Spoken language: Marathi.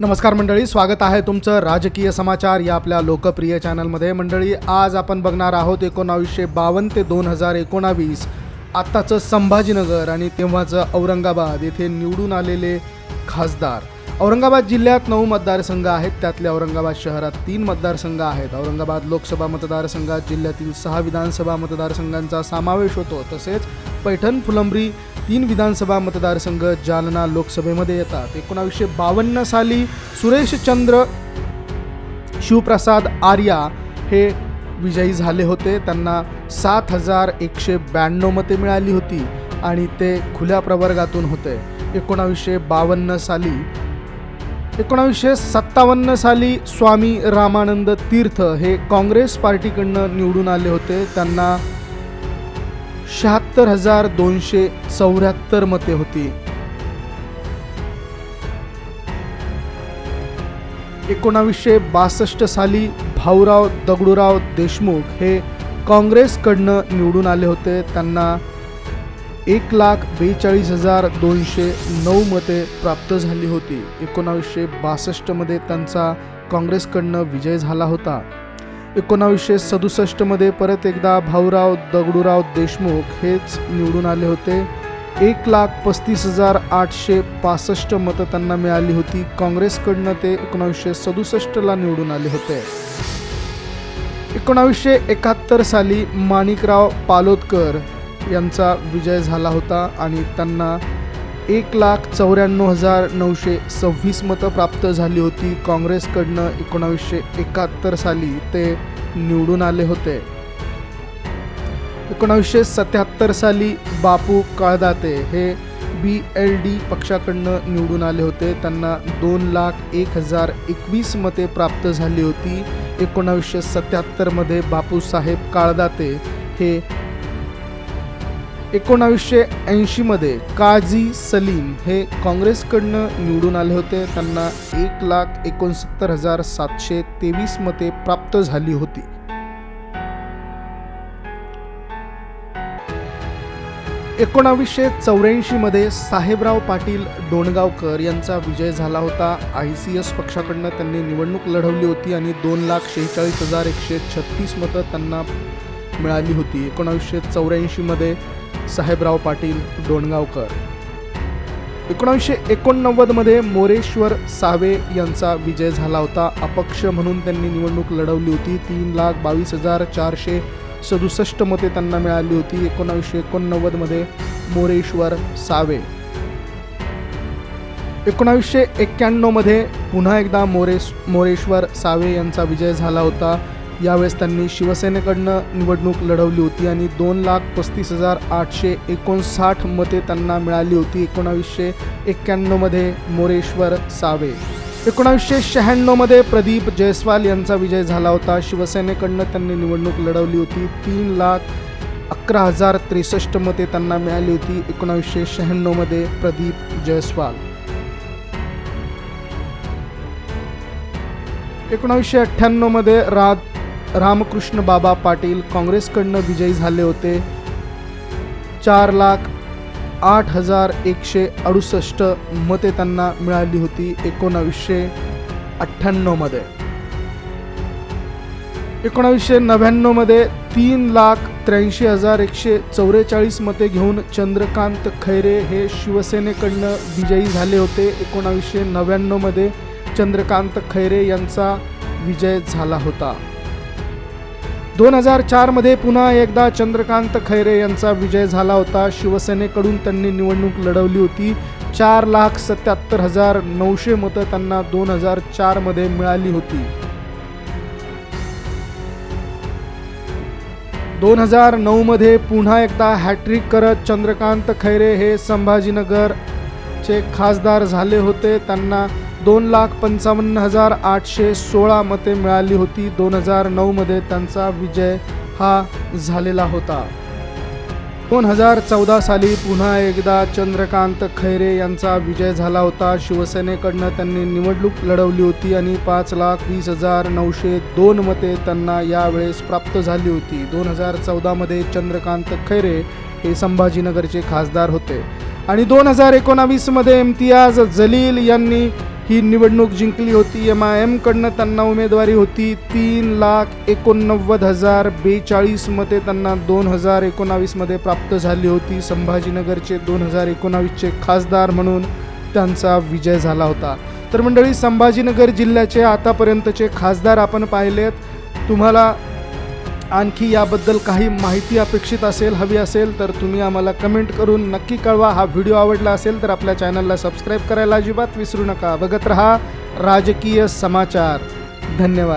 नमस्कार मंडळी स्वागत आहे तुमचं राजकीय समाचार या आपल्या लोकप्रिय चॅनलमध्ये. मंडळी आज आपण बघणार आहोत एकोणावीसशे बावन्न ते दोन हजार एकोणावीस. आत्ताचं संभाजीनगर आणि तेव्हाचं औरंगाबाद येथे निवडून आलेले खासदार. औरंगाबाद जिल्ह्यात नऊ मतदारसंघ आहेत. त्यातले औरंगाबाद शहरात तीन मतदारसंघ आहेत. औरंगाबाद लोकसभा मतदारसंघात जिल्ह्यातील सहा विधानसभा मतदारसंघांचा समावेश होतो. तसेच पैठण फुलंब्री तीन विधानसभा मतदारसंघ जालना लोकसभेमध्ये येतात. एकोणावीसशे बावन्न साली सुरेशचंद्र शिवप्रसाद आर्या हे विजयी झाले होते. त्यांना सात हजार एकशे ब्याण्णव मते मिळाली होती आणि ते खुल्या प्रवर्गातून होते. एकोणावीसशे बावन्न साली एकोणावीसशे सत्तावन्न साली स्वामी रामानंद तीर्थ हे काँग्रेस पार्टीकडनं निवडून आले होते. त्यांना शहात्तर हजार दोनशे चौऱ्याहत्तर मते होती. एकोणावीसशे बासष्ट साली भाऊराव दगडूराव देशमुख हे काँग्रेसकडनं निवडून आले होते. त्यांना एक लाख बेचाळीस हजार दोनशे नऊ मते प्राप्त झाली होती. एकोणावीसशे बासष्टमध्ये त्यांचा काँग्रेसकडनं विजय झाला होता. एकोणावीसशे सदुसष्टमध्ये परत एकदा भाऊराव दगडूराव देशमुख हेच निवडून आले होते. एक लाख पस्तीस हजार आठशे पासष्ट मतं त्यांना मिळाली होती. काँग्रेसकडनं ते एकोणावीसशे सदुसष्टला निवडून आले होते. एकोणावीसशे एकाहत्तर साली माणिकराव पालोदकर यांचा विजय झाला होता आणि त्यांना एक लाख चौऱ्याण्णव हजार नऊशे सव्वीस मतं प्राप्त झाली होती. काँग्रेसकडनं एकोणावीसशे एकाहत्तर साली ते निवडून आले होते. एकोणावीसशे सत्याहत्तर साली बापू काळदाते हे बी एल डी पक्षाकडनं निवडून आले होते. त्यांना दोन लाख एक हजार एकवीस मते प्राप्त झाली होती. एकोणावीसशे सत्याहत्तरमध्ये बापूसाहेब काळदाते हे एकोणावीसशे ऐंशीमध्ये काझी सलीम हे काँग्रेसकडनं निवडून आले होते. त्यांना एक लाख एकोणसत्तर हजार सातशे तेवीस मते प्राप्त झाली होती. एकोणावीसशे चौऱ्याऐंशीमध्ये साहेबराव पाटील डोणगावकर यांचा विजय झाला होता. आय सी एस पक्षाकडनं त्यांनी निवडणूक लढवली होती आणि दोन लाख शेहेचाळीस हजार एकशे छत्तीस मतं त्यांना मिळाली होती. एकोणावीसशे चौऱ्याऐंशीमध्ये साहेबराव पाटील डोणगावकर. एकोणावीसशे एकोणनव्वदमध्ये मोरेश्वर सावे यांचा विजय झाला होता. अपक्ष म्हणून त्यांनी निवडणूक लढवली होती. तीन लाख बावीस हजार चारशे सदुसष्ट मते त्यांना मिळाली होती. एकोणावीसशे एकोणनव्वदमध्ये मोरेश्वर सावे. एकोणावीसशे एक्क्याण्णवमध्ये पुन्हा एकदा मोरेश मोरेश्वर सावे यांचा विजय झाला होता. यावेळेस त्यांनी शिवसेनेकडनं निवडणूक लढवली होती आणि दोन लाख पस्तीस हजार आठशे एकोणसाठ मते त्यांना मिळाली होती. एकोणावीसशे एक्क्याण्णवमध्ये मोरेश्वर सावे. एकोणावीसशे शहाण्णवमध्ये प्रदीप जयस्वाल यांचा विजय झाला होता. शिवसेनेकडनं त्यांनी निवडणूक लढवली होती. तीन लाख अकरा हजार त्रेसष्ट मते त्यांना मिळाली होती. एकोणावीसशे शहाण्णवमध्ये प्रदीप जयस्वाल. एकोणावीसशे अठ्ठ्याण्णवमध्ये राज रामकृष्ण बाबा पाटील काँग्रेसकडनं विजयी झाले होते. चार लाख आठ हजार एकशे अडुसष्ट मते त्यांना मिळाली होती एकोणावीसशे अठ्ठ्याण्णवमध्ये एकोणावीसशे नव्याण्णवमध्ये तीन लाख त्र्याऐंशी हजार एकशे चौवेचाळीस मते घेऊन चंद्रकांत खैरे हे शिवसेनेकडनं विजयी झाले होते. एकोणावीसशे नव्याण्णवमध्ये चंद्रकांत खैरे यांचा विजय झाला होता. दोन हजार चारमध्ये पुन्हा एकदा चंद्रकांत खैरे यांचा विजय झाला होता. शिवसेनेकडून त्यांनी निवडणूक लढवली होती. चार लाख सत्याहत्तर हजार नऊशे मतं त्यांना दोन हजार चारमध्ये मिळाली होती. दोन हजार नऊमध्ये पुन्हा एकदा हॅट्रिक करत चंद्रकांत खैरे हे संभाजीनगरचे खासदार झाले होते. त्यांना दोन लाख पंचावन्न हजार आठशे सोळा मते मिळाली होती. दोन हजार नऊमध्ये त्यांचा विजय हा झालेला होता. दोन हजार चौदा साली पुन्हा एकदा चंद्रकांत खैरे यांचा विजय झाला होता. शिवसेनेकडनं त्यांनी निवडणूक लढवली होती आणि पाच लाख वीस हजार नऊशे दोन मते त्यांना यावेळेस प्राप्त झाली होती. दोन हजार चौदामध्ये चंद्रकांत खैरे हे संभाजीनगरचे खासदार होते. आणि दोन हजार एकोणावीसमध्ये इम्तियाज जलील यांनी ही निवडणूक जिंकली होती. एम आय एमकडनं त्यांना उमेदवारी होती. तीन लाख एकोणनव्वद हजार बेचाळीस मते त्यांना दोन हजार एकोणावीसमध्ये प्राप्त झाली होती. संभाजीनगरचे दोन हजार एकोणावीसचे खासदार म्हणून त्यांचा विजय झाला होता. तर मंडळी संभाजीनगर जिल्ह्याचे आतापर्यंतचे खासदार आपण पाहिलेत. तुम्हाला आणखी याबद्दल काही माहिती अपेक्षित असेल हवी असेल तर तुम्ही आम्हाला कमेंट करून नक्की कळवा. हा व्हिडिओ आवडला असेल तर आपल्या चॅनलला सबस्क्राईब करायला अजिबात विसरू नका. बघत रहा राजकीय समाचार. धन्यवाद.